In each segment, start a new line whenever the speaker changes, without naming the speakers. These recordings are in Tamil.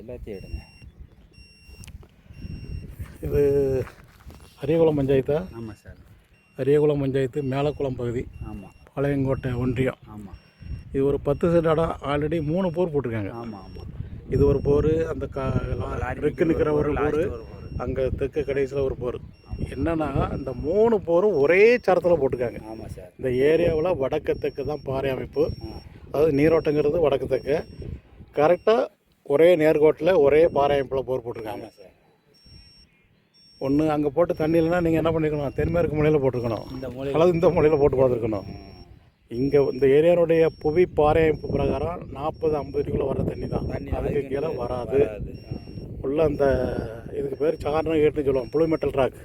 எல்லாத்தையும் எடுங்க.
இது அரியகுளம் பஞ்சாயத்தா?
ஆமாம் சார்.
அரியகுளம் பஞ்சாயத்து மேலக்குளம் பகுதி.
ஆமாம்
பாளையங்கோட்டை ஒன்றியம்.
ஆமாம்
இது ஒரு பத்து சென்ட் இடம் ஆல்ரெடி மூணு போர் போட்டிருக்காங்க.
ஆமாம் ஆமாம்
இது ஒரு போர் அந்த கா ரெக்கு நிற்கிற ஒரு போர் அங்கே தெற்கு கடைசியில் ஒரு போர். என்னன்னா இந்த மூணு போரும் ஒரே சரத்தில் போட்டிருக்காங்க.
ஆமாம் சார்.
இந்த ஏரியாவில் வடக்கு தெற்கு தான் பாறை அமைப்பு. அதாவது நீரோட்டங்கிறது வடக்கு தெற்கு கரெக்டாக ஒரே நேர்கோட்டில் ஒரே பாறை அமைப்பில் போர் போட்டிருக்காங்க.
சார்.
ஒன்று அங்கே போட்டு தண்ணி இல்லைன்னா நீங்கள் என்ன பண்ணிக்கணும் தென்மேற்கு மூலையில் போட்டிருக்கணும்.
இந்த மூலை
அல்லது இந்த மூலையில் போட்டு பார்த்துருக்கணும். இங்கே இந்த ஏரியாவுடைய புவி பாறை அமைப்பு பிரகாரம் நாற்பது ஐம்பது அடிக்குள்ளே வர தண்ணி தான்.
தண்ணி
அதுக்கு கீழே வராது. உள்ள அந்த இதுக்கு பேர் சாரணம் கேட்டுன்னு சொல்லுவோம் புளு மெட்டல் ராக்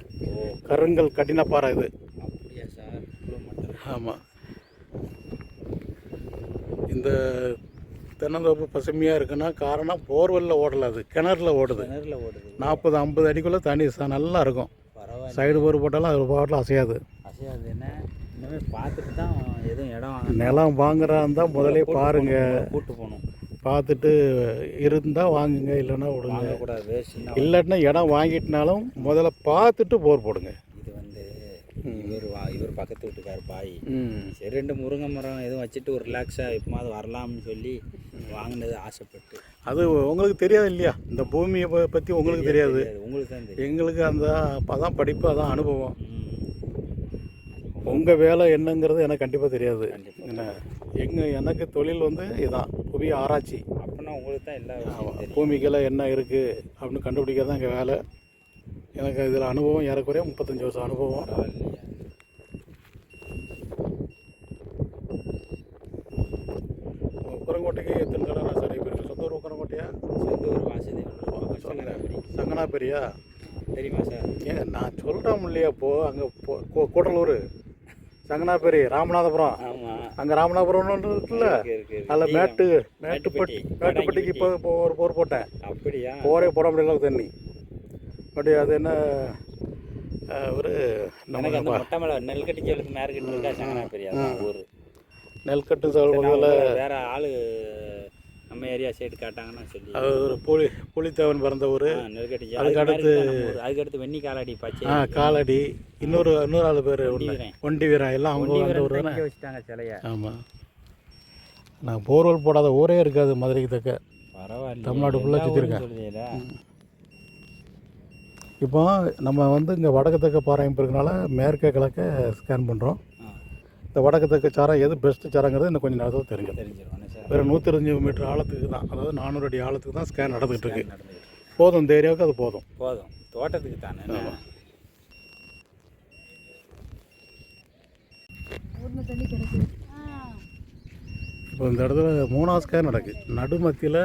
கருங்கல் கடின பாறை இது ஆமாம் இந்த தென்னந்தோப்பு பசுமையாக இருக்குன்னா காரணம் போர்வெல்லில் ஓடல அது கிணறுல ஓடுது.
கிணறுல ஓடுது.
நாற்பது ஐம்பது அடிக்குள்ளே தண்ணி ச- நல்லா இருக்கும்.
பரவாயில்ல.
சைடு போர் போட்டாலும் அது பாட்டில் அசையாது.
அசையாது என்ன? இனிமே பார்த்துட்டு தான் எதுவும் இடம்
நிலம் வாங்குறா இருந்தால் முதலே பாருங்க.
கூட்டு போகணும்.
பார்த்துட்டு இருந்தால் வாங்குங்க இல்லைன்னா விடுங்க.
வாங்கக்கூடாது வேஸ்ட்னா
இல்லாட்டினா இடம் வாங்கிட்டினாலும் முதல்ல பார்த்துட்டு போர் போடுங்க.
இவர் வா இவர் பக்கத்து வீட்டுக்கார் பாய். சரி ரெண்டு முருங்கை மரம் எதுவும் வச்சுட்டு ஒரு ரிலாக்ஸாக எப்போமாவது வரலாம்னு சொல்லி வாங்கினது ஆசைப்பட்டு.
அது உங்களுக்கு தெரியாது இல்லையா? இந்த பூமியை பற்றி உங்களுக்கு தெரியாது.
உங்களுக்கு தான் தெரியும்.
எங்களுக்கு அந்த அதான் படிப்பு அதான் அனுபவம். உங்கள் வேலை என்னங்கிறது எனக்கு கண்டிப்பாக தெரியாது. என்ன? எங்கள் எனக்கு தொழில் வந்து இதான் புவிய ஆராய்ச்சி.
அப்படின்னா உங்களுக்கு தான் எல்லா
பூமிக்கெಲ್ಲ என்ன இருக்குது அப்படின்னு கண்டுபிடிக்கிறது தான் எங்கள் வேலை. எனக்கு இதில் அனுபவம் ஏறக்குறைய முப்பத்தஞ்சு வருஷம் அனுபவம். தடவை நான் சரி போயிருக்கேன் சொந்த ஊர் உக்கரங்கோட்டையா
சொந்த ஊர் வாசதி சங்கராபுரி
சங்கனாபெரியா?
தெரியுமா சார்?
ஏன் நான் சொல்கிறோம் இல்லையா இப்போது அங்கே கூடலூர். சங்கனாபெரி ராமநாதபுரம். அங்கே ராமநாதபுரம்னு இருக்குல்ல?
இருக்கு இருக்கு இருக்கு.
அதில் மேட்டு மேட்டுப்பட்டி
மேட்டுப்பட்டி.
மேட்டுப்பட்டிக்கு இப்போ ஒரு போர் போட்டேன்.
அப்படியா?
போரே போட முடியல தண்ணி. பட் அது என்ன ஒரு
நெல்கட்டி ஜெயிலுக்கு மேற்கிட்டு இருக்கா சங்கராபுரி அதான் ஊர்.
நெல்கட்டு சொல்வதில்
வேற ஆளு நம்ம ஏரியா சைடு காட்டாங்கன்னு சொல்லி.
அது ஒரு புலி புலித்தேவன் பிறந்த ஊர்.
நெல்கட்டி ஜெயில்.
அதுக்கு
அதுக்கு
அடுத்து-
அடுத்து அதுக்கு அடுத்து வெண்ணி காலாடி பச்சை.
ஆ காலடி. இன்னொரு இன்னொரு ஆள் பேர்
ஒண்டி வீரன்.
எல்லாம் அவங்க அந்த ஊர் தானே.
வச்சுட்டாங்க சிலைய.
ஆமாம் நான் போர்வெல் போடாத ஊரே இருக்காது மதுரைக்கு தக்க.
பரவாயில்ல
தமிழ்நாடு சுத்திருக்கேன்.
சொல்லுதேல
இப்போ நம்ம வந்து இங்கே வடக்கு தெற்க பாறையமைப்பு இருக்கனால மேற்கே கிழக்க ஸ்கேன் பண்ணுறோம் இந்த வடக்கு தெற்க சாரம் எது பெஸ்ட்டு சாரங்கிறது இன்னும் கொஞ்சம் நேரத்தில் தெரிஞ்சிடும். வெறும் நூற்றி இருபஞ்சு மீட்டர் ஆழத்துக்கு தான் அதாவது நானூறு அடி ஆழத்துக்கு தான் ஸ்கேன் நடந்துகிட்டு இருக்கு. போதும் இந்த ஏரியாவுக்கு அது போதும்.
போதும். தோட்டத்துக்கு தானே? என்ன?
இப்போ இந்த இடத்துல மூணாவது ஸ்கேன் நடக்கு. நடுமத்தியில்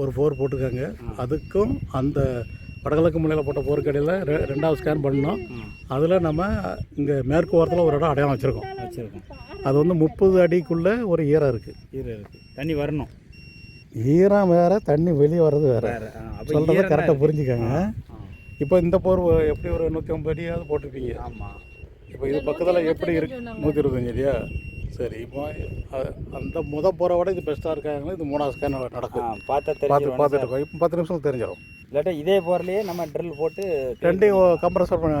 ஒரு போர் போட்டிருக்காங்க. அதுக்கும் அந்த வடகிழக்கு மூலையில் போட்ட போருக்கடையில் ரெ ரெண்டாவது ஸ்கேன் பண்ணோம். அதில் நம்ம இங்கே மேற்கு ஓரத்தில் ஒரு இடம் அடையாளம் வச்சுருக்கோம்.
வச்சிருக்கோம்.
அது வந்து முப்பது அடிக்குள்ளே ஒரு ஈரம் இருக்குது
ஈரம் இருக்கு. தண்ணி வரணும்.
ஈரம் வேறு தண்ணி வெளியே வர்றது வேறு. சொல்கிறத கரெக்டாக. புரிஞ்சுக்கங்க. இப்போ இந்த போர் எப்படி ஒரு நூற்றி ஐம்பது அடியாவது போட்டிருப்பீங்க?
ஆமா.
இப்போ இது பக்கத்தில் எப்படி இருக்கு? நூற்றி இருபத்தஞ்சு அடியா? சரி இப்போ அந்த முத போகிற விட இது பெஸ்ட்டாக இருக்காங்க இது மூணாவது ஸ்கேன் நடக்கும்
பார்த்தா
பார்த்து
தெரிஞ்சிருவானே
பார்த்துட்டு. இருக்கோம் இப்போ பத்து நிமிஷம் தெரிஞ்சிடும்
இல்லாட்டா இதே போர்லயே நம்ம ட்ரில் போட்டு
ரெண்டையும் கம்ப்ரஸர் பண்ண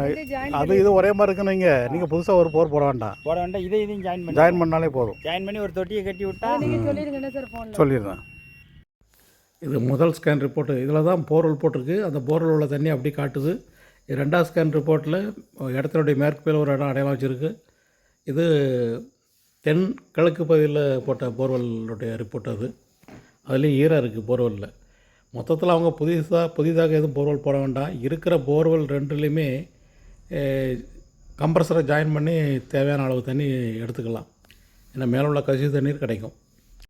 அது இது ஒரே மாதிரி இருக்குன்னு வைங்க. நீங்கள் புதுசாக ஒரு போர் போட வேண்டாம்.
போட வேண்டாம் இதை இதையும் ஜாயின் பண்ணி
ஜாயின் பண்ணாலே போதும்.
ஜாயின் பண்ணி ஒரு தொட்டியை கட்டி விட்டா
சொல்லிடுறேன். இது முதல் ஸ்கேன் ரிப்போர்ட்டு இதில் தான் போர்வெல் போட்டிருக்கு. அந்த போர்வெல் உள்ள தண்ணி அப்படி காட்டுது. இது ரெண்டாவது ஸ்கேன் ரிப்போர்ட்டில் இடத்தினுடைய மேற்கு பகுதியில் ஒரு இடம் அடையாளம் வச்சுருக்கு. இது தென் கிழக்கு பகுதியில் போட்ட போர்வெல்லுடைய ரிப்போர்ட் அது. அதுலேயும் ஈரம் இருக்குது போர்வெல்லில். மொத்தத்தில் அவங்க புதுசாக புதிதாக எதுவும் போர்வெல் போட வேண்டாம். இருக்கிற போர்வெல் ரெண்டுலேயுமே கம்ப்ரஸரை ஜாயின் பண்ணி தேவையான அளவு தண்ணி எடுத்துக்கலாம். ஏன்னா மேலே உள்ள கசிவு தண்ணீர் கிடைக்கும்.